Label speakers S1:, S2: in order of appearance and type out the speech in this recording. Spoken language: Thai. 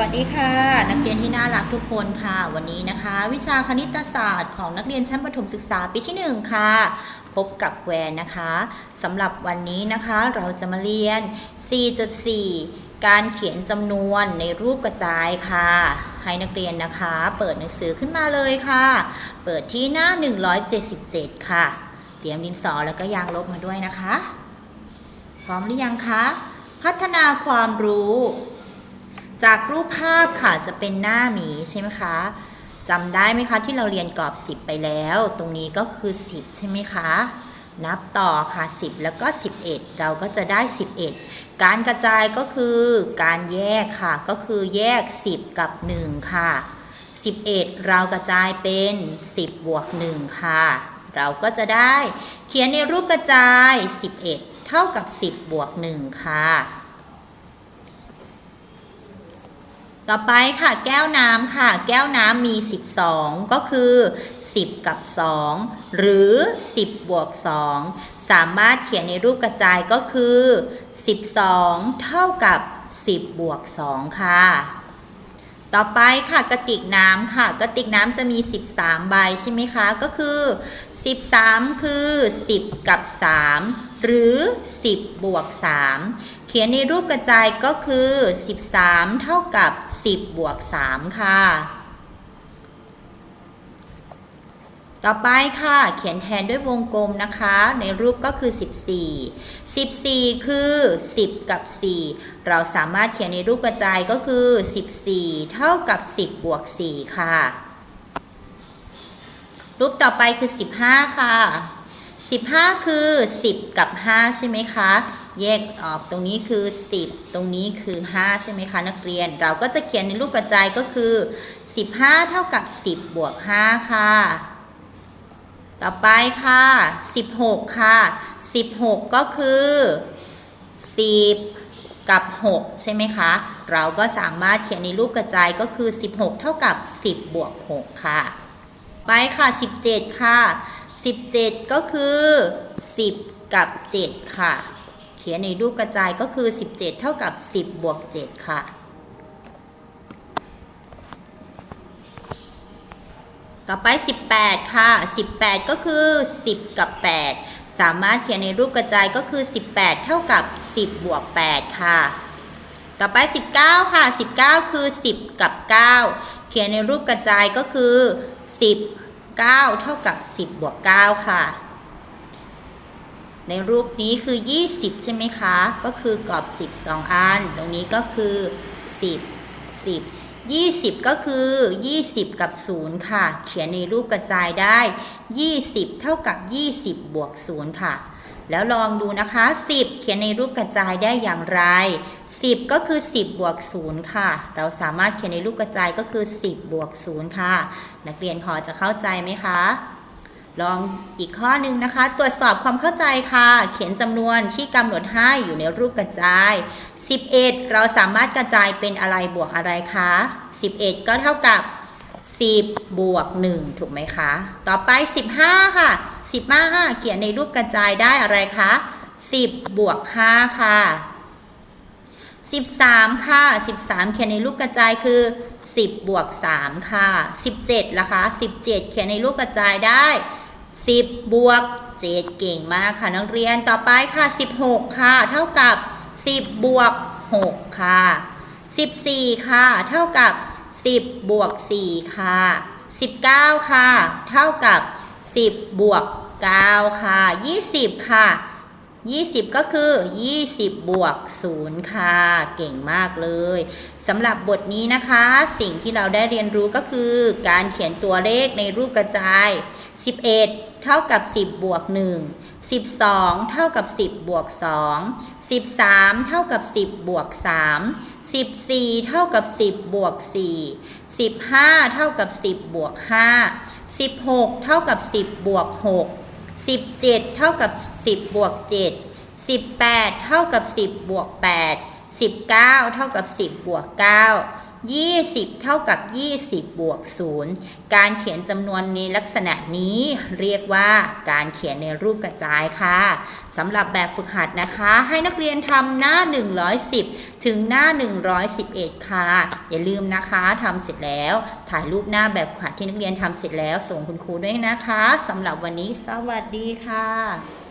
S1: วัสดีค่ะ นักเรียนที่น่ารักทุกคนค่ะ วันนี้นะคะ วิชาคณิตศาสตร์ของนักเรียนชั้นประถมศึกษาปีที่ 1 ค่ะ พบกับแวนนะคะสำหรับวันนี้นะคะเราจะมาเรียน 4.4 การเขียนจำนวนในรูปกระจายค่ะ ให้นักเรียนนะคะ เปิดหนังสือขึ้นมาเลยค่ะ เปิดที่หน้า 177 ค่ะ เตรียมดินสอแล้วก็ยางลบมาด้วยนะคะ พร้อมหรือยังคะพัฒนาความรู้ จากรูปภาพค่ะจะเป็นหน้าหมีใช่ไหมคะจำได้ไหมคะที่เราเรียนกรอบ 10 ไปแล้ว ตรงนี้ก็คือ 10 ใช่ไหมคะ นับต่อค่ะ 10 แล้วก็ 11 เราก็จะได้ 11 การกระจายก็คือการแยกค่ะ ก็คือแยก 10 กับ 1 ค่ะ 11 เรากระจายเป็น 10 บวก 1 ค่ะ เราก็จะได้เขียนในรูปกระจาย 11 เท่ากับ 10 บวก 1 ค่ะ ต่อไปค่ะแก้วน้ำค่ะ แก้วน้ำมี 12 ก็คือ 10 กับ 2 หรือ 10 บวก 2 สามารถเขียนในรูปกระจายก็คือ 12 เท่ากับ 10 บวก 2 ค่ะ ต่อไปค่ะกระติกน้ำค่ะ กระติกน้ำจะมี 13 ใบใช่ไหมคะ ก็คือ 13 คือ 10 กับ 3 หรือ 10 บวก 3 ขียนในรูปกระจายก็คือ 13 เท่ากับ 10 บวก 3 ค่ะ ต่อไปค่ะ เขียนแทนด้วยวงกลมนะคะ ในรูปก็คือ 14 14 คือ 10 กับ 4 เราสามารถเขียนในรูปกระจายก็คือ 14 เท่ากับ 10 บวก 4 ค่ะ รูปต่อไปคือ 15 ค่ะ 15 คือ 10 กับ 5 ใช่ไหมคะ แยกออกตรงนี้คือ 10 ตรงนี้คือ 5 ใช่ไหมคะนักเรียน เราก็จะเขียนในรูปกระจายก็คือ 15 เท่ากับ 10 บวก 5 ค่ะ ต่อไปค่ะ 16 ค่ะ 16 ก็คือ 10 กับ 6 ใช่ไหมคะ เราก็สามารถเขียนในรูปกระจายก็คือ 16 เท่ากับ 10 บวก 6 ค่ะ ไปค่ะ 17 ค่ะ 17 ก็คือ 10 กับ 7 ค่ะ ขียนในรูปกระจายก็คือ 17 เท่ากับ 10 บวก 7 ค่ะ ต่อไป 18 ค่ะ 18 ก็คือ 10 กับ 8 สามารถเขียนในรูปกระจายก็คือ 18 เท่ากับ 10 บวก 8 ค่ะ ต่อไป 19 ค่ะ 19 คือ 10 กับ 9 เขียนในรูปกระจายก็คือ 10 9 เท่ากับ 10 บวก 9 ค่ะ ในรูปนี้คือ 20 ใช่ไหมคะ ก็คือกรอบ 10 2 อัน ตรงนี้ก็คือ 10 10 20 ก็คือ 20 กับ 0 ค่ะ เขียนในรูปกระจายได้ 20 เท่ากับ 20 บวก 0 ค่ะ แล้วลองดูนะคะ 10 เขียนในรูปกระจายได้อย่างไร 10 ก็คือ 10 บวก 0 ค่ะ เราสามารถเขียนในรูปกระจายก็คือ 10 บวก 0 ค่ะ นักเรียนพอจะเข้าใจไหมคะ ลองอีกข้อหนึ่งนะคะ ตรวจสอบความเข้าใจค่ะ เขียนจำนวนที่กำหนดให้อยู่ในรูปกระจาย 11 เราสามารถกระจายเป็นอะไรบวกอะไรคะ 11 ก็เท่ากับ 10 บวก 1 ถูกไหมคะ ต่อไป 15 ค่ะ 15 เขียนในรูปกระจายได้อะไรคะ 10 บวก 5 ค่ะ 13 ค่ะ 13 เขียนในรูปกระจายคือ10บวก3ค่ะ 17ล่ะคะ 17 เขียนในรูปกระจายได้ 10 บวก 7 เก่งมากค่ะนักเรียนต่อไปค่ะ 16 ค่ะ เท่ากับ 10 บวก 6 ค่ะ 14 ค่ะ เท่ากับ 10 บวก 4 ค่ะ 19 ค่ะ เท่ากับ 10 บวก 9 ค่ะ 20 ค่ะ 20 ก็คือ 20 บวก 0 ค่ะ เก่งมากเลยสำหรับบทนี้นะคะ สิ่งที่เราได้เรียนรู้ก็คือ การเขียนตัวเลขในรูปกระจาย 11 เท่ากับ 10 บวก 1 12 เท่ากับ 10 บวก 2 13 เท่ากับ 10 บวก 3 14 เท่ากับ 10 บวก 4 15 เท่ากับ 10 บวก 5 16 เท่ากับ 10 บวก 6 17 เท่ากับ 10 บวก 7 18 เท่ากับ 10 บวก 8 19 เท่ากับ 10 บวก 9 20 เท่ากับ 20 บวก 0 การเขียนจำนวนในลักษณะนี้เรียกว่าการเขียนในรูปกระจายค่ะสำหรับแบบฝึกหัดนะคะ ให้นักเรียนทำหน้า 110 ถึงหน้า 111 ค่ะ อย่าลืมนะคะทำเสร็จแล้ว ถ่ายรูปหน้าแบบฝึกหัดที่นักเรียนทำเสร็จแล้วส่งคุณครูด้วยนะคะสำหรับวันนี้สวัสดีค่ะ